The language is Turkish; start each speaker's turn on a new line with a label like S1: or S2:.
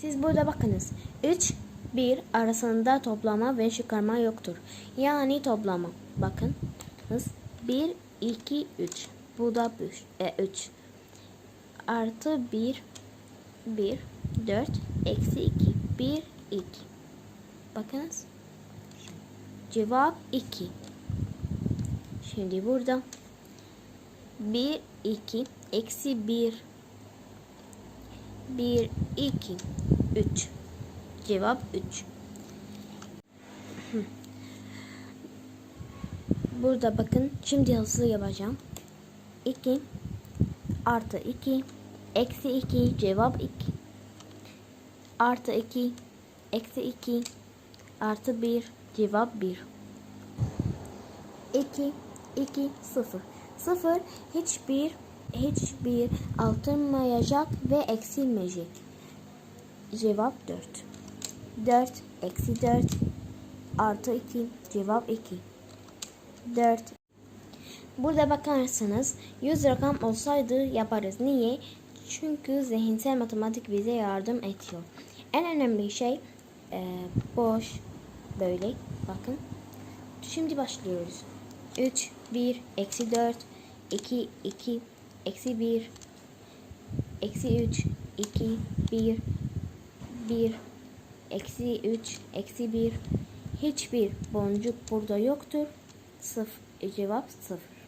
S1: Siz burada bakınız. 3, 1 arasında toplama ve çıkarma yoktur. Yani toplama. Bakın. 1, 2, 3. Bu da 3. Artı 1, 1, 4, eksi 2. 1, 2. Bakınız. Cevap 2. Şimdi burada 1, 2, eksi 1, 1, 2, 3. Cevap 3. Burada bakın. Şimdi hızlı yapacağım. 2 artı 2 eksi 2 cevap 2. Artı 2 eksi 2 artı 1 cevap 1. 2 2 0 0 hiçbir hiçbir artırmayacak ve eksilmeyecek. Cevap 4. 4 eksi 4 artı 2 cevap 2. 4 Burada bakarsanız 100 rakam olsaydı yaparız. Niye? Çünkü zihinsel matematik bize yardım ediyor. En önemli şey e, boş böyle bakın. Şimdi başlıyoruz. 3, 1, eksi 4, 2, 2, eksi 1, eksi 3, 2, 1, 1, eksi 3, eksi 1. Hiçbir boncuk burada yoktur. Sıfır. Cevap sıfır.